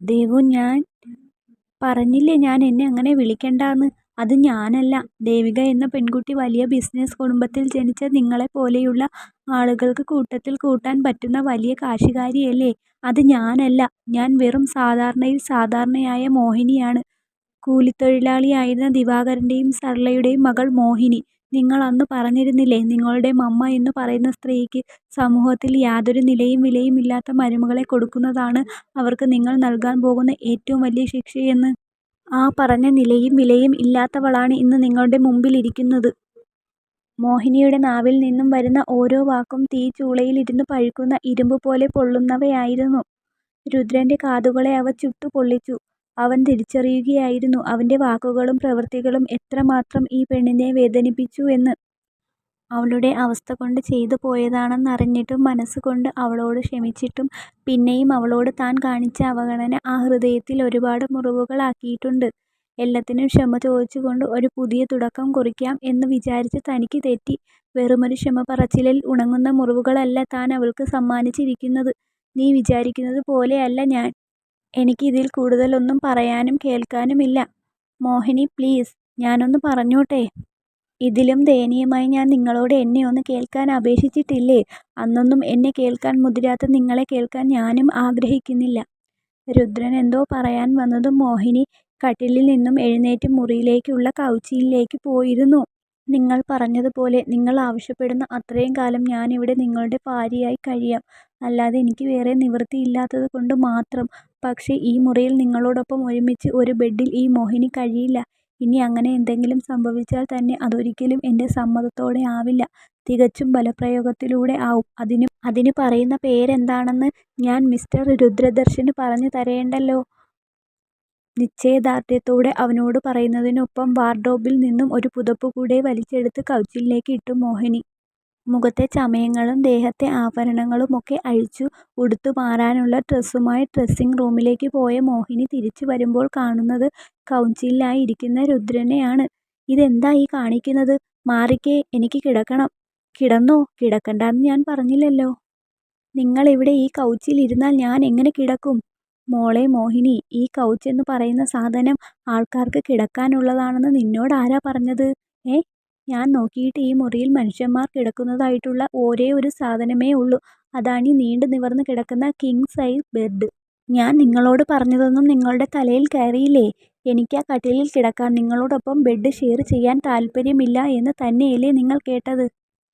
ദേവു ഞാൻ പറഞ്ഞില്ലേ ഞാൻ എന്നെ അങ്ങനെ വിളിക്കണ്ടാന്ന്. അത് ഞാനല്ല. ദേവിക എന്ന പെൺകുട്ടി വലിയ ബിസിനസ് കുടുംബത്തിൽ ജനിച്ച നിങ്ങളെ പോലെയുള്ള ആളുകൾക്ക് കൂട്ടത്തിൽ കൂട്ടാൻ പറ്റുന്ന വലിയ കാശുകാരിയല്ലേ. അത് ഞാനല്ല. ഞാൻ വെറും സാധാരണയിൽ സാധാരണയായ മോഹിനിയാണ്. കൂലിത്തൊഴിലാളിയായിരുന്ന ദിവാകരന്റെയും സർളയുടെയും മകൾ മോഹിനി. നിങ്ങൾ അന്ന് പറഞ്ഞിരുന്നില്ലേ നിങ്ങളുടെ മമ്മ എന്ന് പറയുന്ന സ്ത്രീക്ക് സമൂഹത്തിൽ യാതൊരു നിലയും വിലയും ഇല്ലാത്ത മരുമകളെ കൊടുക്കുന്നതാണ് അവർക്ക് നിങ്ങൾ നൽകാൻ പോകുന്ന ഏറ്റവും വലിയ ശിക്ഷയെന്ന്. ആ പറഞ്ഞ നിലയും വിലയും ഇല്ലാത്തവളാണ് ഇന്ന് നിങ്ങളുടെ മുമ്പിലിരിക്കുന്നത്. മോഹിനിയുടെ നാവിൽ നിന്നും വരുന്ന ഓരോ വാക്കും തീ ഇരുന്ന് പഴുക്കുന്ന ഇരുമ്പ് പോലെ പൊള്ളുന്നവയായിരുന്നു. രുദ്രന്റെ കാതുകളെ അവ ചുട്ടു പൊള്ളിച്ചു. അവൻ തിരിച്ചറിയുകയായിരുന്നു അവന്റെ വാക്കുകളും പ്രവൃത്തികളും എത്രമാത്രം ഈ പെണ്ണിനെ വേദനിപ്പിച്ചു എന്ന്. അവളുടെ അവസ്ഥ കൊണ്ട് ചെയ്തു പോയതാണെന്നറിഞ്ഞിട്ടും മനസ്സുകൊണ്ട് അവളോട് ക്ഷമിച്ചിട്ടും പിന്നെയും അവളോട് താൻ കാണിച്ച അവഗണന ആ ഹൃദയത്തിൽ ഒരുപാട് മുറിവുകളാക്കിയിട്ടുണ്ട്. എല്ലാത്തിനും ക്ഷമ ചോദിച്ചുകൊണ്ട് ഒരു പുതിയ തുടക്കം കുറിക്കാം എന്ന് വിചാരിച്ച് തനിക്ക് തെറ്റി. വെറുമൊരു ക്ഷമ പറച്ചിലിൽ ഉണങ്ങുന്ന മുറിവുകളല്ല താൻ അവൾക്ക് സമ്മാനിച്ചിരിക്കുന്നത്. നീ വിചാരിക്കുന്നത് പോലെയല്ല ഞാൻ. എനിക്ക് കൂടുതലൊന്നും പറയാനും കേൾക്കാനുമില്ല. മോഹിനി പ്ലീസ് ഞാനൊന്ന് പറഞ്ഞോട്ടെ. ഇതിലും ദയനീയമായി ഞാൻ നിങ്ങളോട് എന്നെ ഒന്ന് കേൾക്കാൻ അപേക്ഷിച്ചിട്ടില്ലേ. അന്നൊന്നും എന്നെ കേൾക്കാൻ മുതിരാത്ത നിങ്ങളെ കേൾക്കാൻ ഞാനും ആഗ്രഹിക്കുന്നില്ല. രുദ്രൻ എന്തോ പറയാൻ വന്നതും മോഹിനി കട്ടിലിൽ നിന്നും എഴുന്നേറ്റ് മുറിയിലേക്കുള്ള കൗച്ചിയിലേക്ക് പോയിരുന്നു. നിങ്ങൾ പറഞ്ഞതുപോലെ നിങ്ങൾ ആവശ്യപ്പെടുന്ന അത്രയും കാലം ഞാനിവിടെ നിങ്ങളുടെ ഭാര്യയായി കഴിയാം. അല്ലാതെ എനിക്ക് വേറെ നിവൃത്തിയില്ലാത്തത് കൊണ്ട് മാത്രം. പക്ഷേ ഈ മുറിയിൽ നിങ്ങളോടൊപ്പം ഒരുമിച്ച് ഒരു ബെഡിൽ ഈ മോഹിനി കഴിയില്ല. ഇനി അങ്ങനെ എന്തെങ്കിലും സംഭവിച്ചാൽ തന്നെ അതൊരിക്കലും എന്റെ സമ്മതത്തോടെ ആവില്ല. തികച്ചും ബലപ്രയോഗത്തിലൂടെ ആവും. അതിന് അതിന് പറയുന്ന പേരെന്താണെന്ന് ഞാൻ മിസ്റ്റർ രുദ്രദർശന് പറഞ്ഞു തരേണ്ടല്ലോ. നിശ്ചയദാർഢ്യത്തോടെ അവനോട് പറയുന്നതിനൊപ്പം വാർഡ്രോബിൽ നിന്നും ഒരു പുതപ്പ് കൂടെ വലിച്ചെടുത്ത് കൗച്ചിലേക്ക് ഇട്ടു മോഹിനി. മുഖത്തെ ചമയങ്ങളും ദേഹത്തെ ആഭരണങ്ങളുമൊക്കെ അഴിച്ചു ഉടുത്തു മാറാനുള്ള ഡ്രസ്സുമായി ഡ്രസ്സിംഗ് റൂമിലേക്ക് പോയ മോഹിനി തിരിച്ചു വരുമ്പോൾ കാണുന്നത് കൗച്ചിലിലായി ഇരിക്കുന്ന രുദ്രനെയാണ്. ഇതെന്താ ഈ കാണിക്കുന്നത്. മാറിക്കേ എനിക്ക് കിടക്കണം. കിടന്നോ. കിടക്കണ്ടാന്ന് ഞാൻ പറഞ്ഞില്ലല്ലോ. നിങ്ങളിവിടെ ഈ കൗച്ചിൽ ഇരുന്നാൽ ഞാൻ എങ്ങനെ കിടക്കും. മോളെ മോഹിനി ഈ കൗച്ച് എന്ന് പറയുന്ന സാധനം ആൾക്കാർക്ക് കിടക്കാനുള്ളതാണെന്ന് നിന്നോടാരാ പറഞ്ഞത്. ഏ ഞാൻ നോക്കിയിട്ട് ഈ മുറിയിൽ മനുഷ്യന്മാർ കിടക്കുന്നതായിട്ടുള്ള ഒരേ ഒരു സാധനമേ ഉള്ളൂ. അതാണ് ഈ നീണ്ടു നിവർന്ന് കിടക്കുന്ന കിങ് സൈസ് ബെഡ്. ഞാൻ നിങ്ങളോട് പറഞ്ഞതൊന്നും നിങ്ങളുടെ തലയിൽ കയറിയില്ലേ. എനിക്ക് ആ കട്ടിലിൽ കിടക്കാൻ നിങ്ങളോടൊപ്പം ബെഡ് ഷെയർ ചെയ്യാൻ താല്പര്യമില്ല എന്ന് തന്നെയല്ലേ നിങ്ങൾ കേട്ടത്.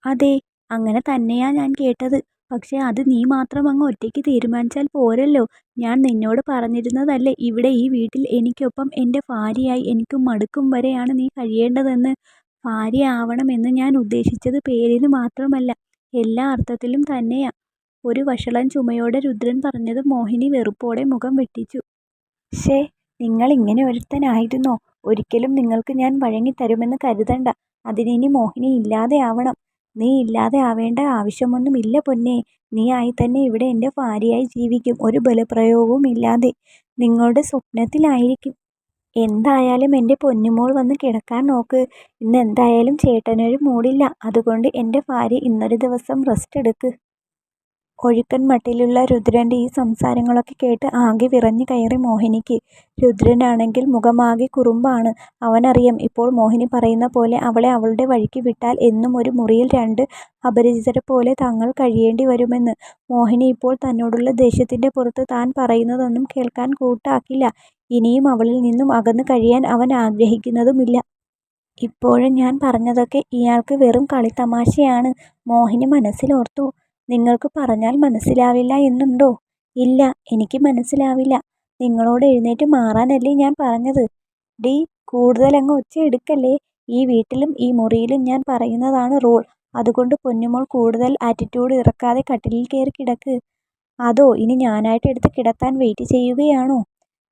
അതെ അങ്ങനെ തന്നെയാ ഞാൻ കേട്ടത്. പക്ഷേ അത് നീ മാത്രം അങ്ങ് ഒറ്റയ്ക്ക് തീരുമാനിച്ചാൽ പോരല്ലോ. ഞാൻ നിന്നോട് പറഞ്ഞിരുന്നതല്ലേ ഇവിടെ ഈ വീട്ടിൽ എനിക്കൊപ്പം എന്റെ ഭാര്യയായി എനിക്ക് മടുക്കും വരെയാണ് നീ കഴിയേണ്ടതെന്ന്. ഭാര്യ ആവണം എന്ന് ഞാൻ ഉദ്ദേശിച്ചത് പേരിന് മാത്രമല്ല എല്ലാ അർത്ഥത്തിലും തന്നെയാ. ഒരു വഷളൻ ചുമയോടെ രുദ്രൻ പറഞ്ഞത് മോഹിനി വെറുപ്പോടെ മുഖം വെട്ടിച്ചു. ശ്ശേ നിങ്ങൾ ഇങ്ങനെ ഒരുത്തനായിരുന്നോ ഒരിക്കലും നിങ്ങൾക്ക് ഞാൻ വഴങ്ങിത്തരുമെന്ന് കരുതണ്ട. അതിനി മോഹിനി ഇല്ലാതെ ആവണം. നീ ഇല്ലാതെ ആവേണ്ട ആവശ്യമൊന്നും ഇല്ല പൊന്നേ. നീ ആയി തന്നെ ഇവിടെ എന്റെ ഭാര്യയായി ജീവിക്കും ഒരു ബലപ്രയോഗവും ഇല്ലാതെ. നിങ്ങളുടെ സ്വപ്നത്തിലായിരിക്കും. എന്തായാലും എന്റെ പൊന്നുമോൾ വന്ന് കിടക്കാൻ നോക്ക്. ഇന്ന് എന്തായാലും ചേട്ടനൊരു മൂഡില്ല. അതുകൊണ്ട് എന്റെ ഭാര്യ ഇന്നൊരു ദിവസം റെസ്റ്റ് എടുക്ക്. ഒഴുക്കൻ മട്ടിലുള്ള രുദ്രന്റെ ഈ സംസാരങ്ങളൊക്കെ കേട്ട് ആകെ വിറഞ്ഞു കയറി മോഹിനിക്ക്. രുദ്രനാണെങ്കിൽ മുഖമാകെ കുറുമ്പാണ്. അവനറിയാം ഇപ്പോൾ മോഹിനി പറയുന്ന പോലെ അവളെ അവളുടെ വഴിക്ക് വിട്ടാൽ എന്നും ഒരു മുറിയിൽ രണ്ട് അപരിചിതരെപ്പോലെ തങ്ങൾ കഴിയേണ്ടി വരുമെന്ന്. മോഹിനി ഇപ്പോൾ തന്നോടുള്ള ദേഷ്യത്തിന്റെ പുറത്ത് താൻ പറയുന്നതൊന്നും കേൾക്കാൻ കൂട്ടാക്കില്ല. ഇനിയും അവളിൽ നിന്നും അകന്ന് കഴിയാൻ അവൻ ആഗ്രഹിക്കുന്നതുമില്ല. ഇപ്പോഴും ഞാൻ പറഞ്ഞതൊക്കെ ഇയാൾക്ക് വെറും കളിതമാശയാണ്. മോഹിനി മനസ്സിലോർത്തു. നിങ്ങൾക്ക് പറഞ്ഞാൽ മനസ്സിലാവില്ല എന്നുണ്ടോ. ഇല്ല എനിക്ക് മനസ്സിലാവില്ല. നിങ്ങളോട് എഴുന്നേറ്റ് മാറാനല്ലേ ഞാൻ പറഞ്ഞത്. ഡീ കൂടുതലങ്ങ് ഒച്ച എടുക്കല്ലേ. ഈ വീട്ടിലും ഈ മുറിയിലും ഞാൻ പറയുന്നതാണ് റൂൾ. അതുകൊണ്ട് പൊന്നുമോൾ കൂടുതൽ ആറ്റിറ്റ്യൂഡ് ഇറക്കാതെ കട്ടിലിൽ കയറി കിടക്ക്. അതോ ഇനി ഞാനായിട്ട് എടുത്ത് കിടത്താൻ വെയിറ്റ് ചെയ്യുകയാണോ.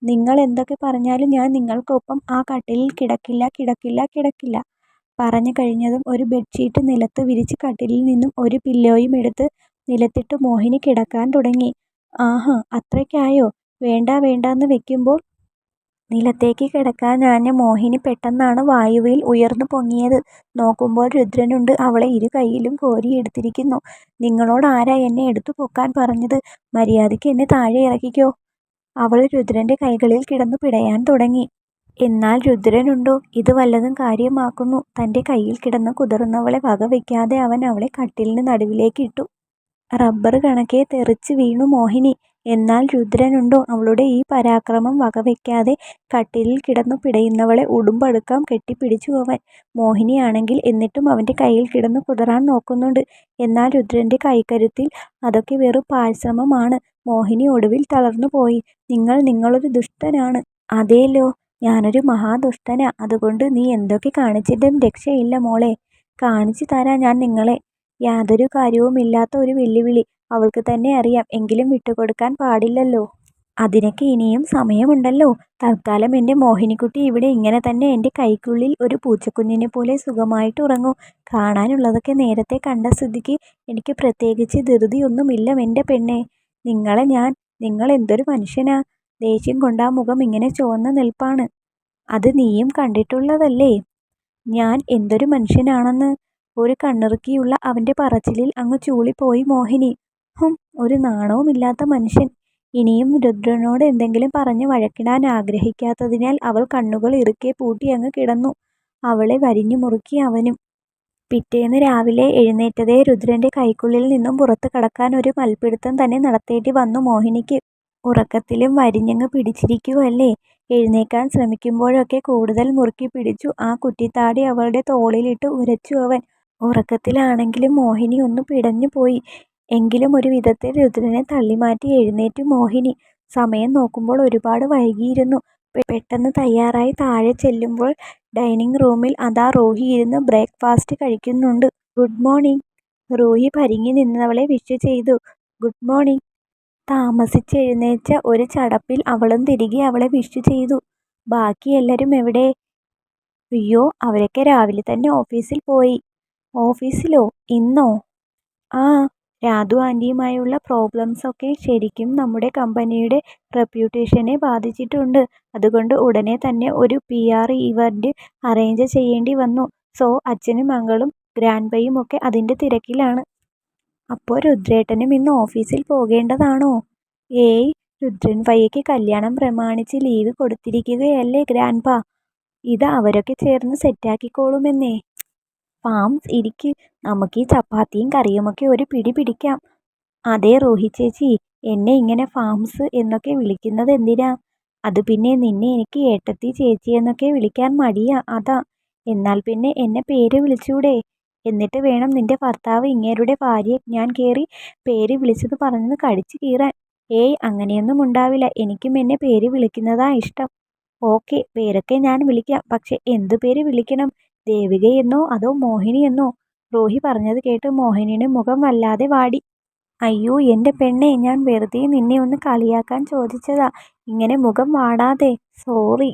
നിങ്ങൾ എന്തൊക്കെ പറഞ്ഞാലും ഞാൻ നിങ്ങൾക്കൊപ്പം ആ കട്ടിലിൽ കിടക്കില്ല കിടക്കില്ല കിടക്കില്ല. പറഞ്ഞു കഴിഞ്ഞതും ഒരു ബെഡ്ഷീറ്റ് നിലത്ത് വിരിച്ച് കട്ടിലിൽ നിന്നും ഒരു പില്ലോയും എടുത്ത് നിലത്തിട്ട് മോഹിനി കിടക്കാൻ തുടങ്ങി. ആഹാ അത്രയ്ക്കായോ. വേണ്ട വേണ്ടാന്ന് വെക്കുമ്പോൾ നിലത്തേക്ക് കിടക്കാനാഞ്ഞ മോഹിനി പെട്ടെന്നാണ് വായുവിൽ ഉയർന്നു പൊങ്ങിയത്. നോക്കുമ്പോൾ രുദ്രനുണ്ട് അവളെ ഇരു കൈയിലും കോരിയെടുത്തിരിക്കുന്നു. നിങ്ങളോടാരാ എന്നെ എടുത്തു പൊക്കാൻ പറഞ്ഞത്. മര്യാദയ്ക്ക് എന്നെ താഴെ ഇറക്കിക്കോ. അവൾ രുദ്രന്റെ കൈകളിൽ കിടന്നു പിടയാൻ തുടങ്ങി. എന്നാൽ രുദ്രനുണ്ടോ ഇത് വല്ലതും കാര്യമാക്കുന്നു. തന്റെ കൈയിൽ കിടന്ന കുതറുന്നവളെ വകവെക്കാതെ അവൻ അവളെ കട്ടിലിന് നടുവിലേക്ക് ഇട്ടു. റബ്ബർ കണക്കെ തെറിച്ച് വീണു മോഹിനി. എന്നാൽ രുദ്രനുണ്ടോ അവളുടെ ഈ പരാക്രമം വകവെക്കാതെ കട്ടിലിൽ കിടന്നു പിടയുന്നവളെ ഉടുമ്പടുക്കാം കെട്ടിപ്പിടിച്ചു അവൻ. മോഹിനിയാണെങ്കിൽ എന്നിട്ടും അവന്റെ കയ്യിൽ കിടന്നു കുതറാൻ നോക്കുന്നുണ്ട്. എന്നാൽ രുദ്രന്റെ കൈക്കരുത്തിൽ അതൊക്കെ വെറും പാഴ്ശ്രമമാണ്. മോഹിനി ഒടുവിൽ തളർന്നു പോയി. നിങ്ങൾ നിങ്ങളൊരു ദുഷ്ടനാണ്. അതേലോ ഞാനൊരു മഹാദുഷ്ടനാ. അതുകൊണ്ട് നീ എന്തൊക്കെ കാണിച്ചിട്ടും രക്ഷയില്ല മോളെ. കാണിച്ചു തരാം ഞാൻ നിങ്ങളെ. യാതൊരു കാര്യവുമില്ലാത്ത ഒരു വെല്ലുവിളി. അവൾക്ക് തന്നെ അറിയാം. എങ്കിലും വിട്ടുകൊടുക്കാൻ പാടില്ലല്ലോ. അതിനൊക്കെ ഇനിയും സമയമുണ്ടല്ലോ. തൽക്കാലം എന്റെ മോഹിനിക്കുട്ടി ഇവിടെ ഇങ്ങനെ തന്നെ എന്റെ കൈക്കുള്ളിൽ ഒരു പൂച്ചക്കുഞ്ഞിനെ പോലെ സുഖമായിട്ട് ഉറങ്ങും കാണാനുള്ളതൊക്കെ നേരത്തെ കണ്ട സ്ഥിതിക്ക് എനിക്ക് പ്രത്യേകിച്ച് ധൃതിയൊന്നുമില്ല എന്റെ പെണ്ണെ നിങ്ങളെ ഞാൻ നിങ്ങൾ എന്തൊരു മനുഷ്യനാ. ദേഷ്യം കൊണ്ട് ആ മുഖം ഇങ്ങനെ ചുവന്ന് നിൽപ്പാണ്. അത് നീയും കണ്ടിട്ടുള്ളതല്ലേ ഞാൻ എന്തൊരു മനുഷ്യനാണെന്ന്. ഒരു കണ്ണിറുക്കിയുള്ള അവന്റെ പറച്ചിലിൽ അങ്ങ് ചൂളിപ്പോയി മോഹിനി. ഹും ഒരു നാണവുമില്ലാത്ത മനുഷ്യൻ. ഇനിയും രുദ്രനോട് എന്തെങ്കിലും പറഞ്ഞ് വഴക്കിടാൻ ആഗ്രഹിക്കാത്തതിനാൽ അവൾ കണ്ണുകൾ ഇറുക്കെ പൂട്ടി അങ്ങ് കിടന്നു. അവളെ വരിഞ്ഞു മുറുക്കി അവനും. പിറ്റേന്ന് രാവിലെ എഴുന്നേറ്റതേ രുദ്രന്റെ കൈക്കുള്ളിൽ നിന്നും പുറത്ത് കടക്കാൻ ഒരു മൽപ്പിടുത്തം തന്നെ നടത്തേണ്ടി വന്നു മോഹിനിക്ക്. ഉറക്കത്തിലും വരിഞ്ഞങ്ങ് പിടിച്ചിരിക്കുവല്ലേ. എഴുന്നേൽക്കാൻ ശ്രമിക്കുമ്പോഴൊക്കെ കൂടുതൽ മുറുക്കി പിടിച്ചു ആ കുറ്റിത്താടി അവളുടെ തോളിലിട്ട് ഉരച്ചു അവൻ. ഉറക്കത്തിലാണെങ്കിലും മോഹിനി ഒന്ന് പിടഞ്ഞു പോയി. എങ്കിലും ഒരു വിധത്തിൽ രുദ്രനെ തള്ളിമാറ്റി എഴുന്നേറ്റു മോഹിനി. സമയം നോക്കുമ്പോൾ ഒരുപാട് വൈകിയിരുന്നു. പെട്ടെന്ന് തയ്യാറായി താഴെ ചെല്ലുമ്പോൾ ഡൈനിങ് റൂമിൽ അതാ റോഹി ഇരുന്ന് ബ്രേക്ക്ഫാസ്റ്റ് കഴിക്കുന്നുണ്ട്. Good morning. റൂഹി പരുങ്ങി നിന്നവളെ വിഷ് ചെയ്തു. Good morning. താമസിച്ചെഴുന്നേറ്റ ഒരു ചടപ്പിൽ അവളും തിരികെ അവളെ വിഷ് ചെയ്തു. ബാക്കി എല്ലാരും എവിടെ. അയ്യോ അവരൊക്കെ രാവിലെ തന്നെ ഓഫീസിൽ പോയി. ഓഫീസിലോ ഇന്നോ. ആ രാധു ആന്റിയുമായുള്ള പ്രോബ്ലംസൊക്കെ ശരിക്കും നമ്മുടെ കമ്പനിയുടെ റെപ്യൂട്ടേഷനെ ബാധിച്ചിട്ടുണ്ട്. അതുകൊണ്ട് ഉടനെ തന്നെ ഒരു പിആർ ഇവന്റ് അറേഞ്ച് ചെയ്യേണ്ടി വന്നു. സോ അച്ഛനും മകളും ഗ്രാൻഡ് ബൈയും ഒക്കെ അതിന്റെ തിരക്കിലാണ്. അപ്പോ രുദ്രേട്ടനും ഇന്ന് ഓഫീസിൽ പോകേണ്ടതാണോ. ഏയ് രുദ്രൻ പയ്യയ്ക്ക് കല്യാണം പ്രമാണിച്ച് ലീവ് കൊടുത്തിരിക്കുകയല്ലേ ഗ്രാൻഡ്പാ. ഇത് അവരൊക്കെ ചേർന്ന് സെറ്റാക്കിക്കോളുമെന്നേ. ഫാംസ് ഇരിക്ക് നമുക്ക് ഈ ചപ്പാത്തിയും കറിയുമൊക്കെ ഒരു പിടി പിടിക്കാം. അതെ റോഹി ചേച്ചി എന്നെ ഇങ്ങനെ ഫാംസ് എന്നൊക്കെ വിളിക്കുന്നത് എന്തിനാ അത് പിന്നെ നിന്നെ എനിക്ക് ഏട്ടത്തി ചേച്ചി എന്നൊക്കെ വിളിക്കാൻ മടിയാ അതാ. എന്നാൽ പിന്നെ എന്നെ പേര് വിളിച്ചൂടെ. എന്നിട്ട് വേണം നിന്റെ ഭർത്താവ് ഇങ്ങേരുടെ ഭാര്യയെ ഞാൻ കേറി പേര് വിളിച്ചത് പറഞ്ഞു കടിച്ചു കീറാൻ. ഏയ് അങ്ങനെയൊന്നും ഉണ്ടാവില്ല. എനിക്കും എന്നെ പേര് വിളിക്കുന്നതാ ഇഷ്ടം. ഓക്കെ പേരൊക്കെ ഞാൻ വിളിക്കാം. പക്ഷെ എന്തു പേര് വിളിക്കണം. ദേവികയെന്നോ അതോ മോഹിനിയെന്നോ. റോഹി പറഞ്ഞത് കേട്ട് മോഹിനിയുടെ മുഖം വല്ലാതെ വാടി. അയ്യോ എന്റെ പെണ്ണെ ഞാൻ വെറുതെ നിന്നെ ഒന്ന് കളിയാക്കാൻ ചോദിച്ചതാ. ഇങ്ങനെ മുഖം വാടാതെ. സോറി.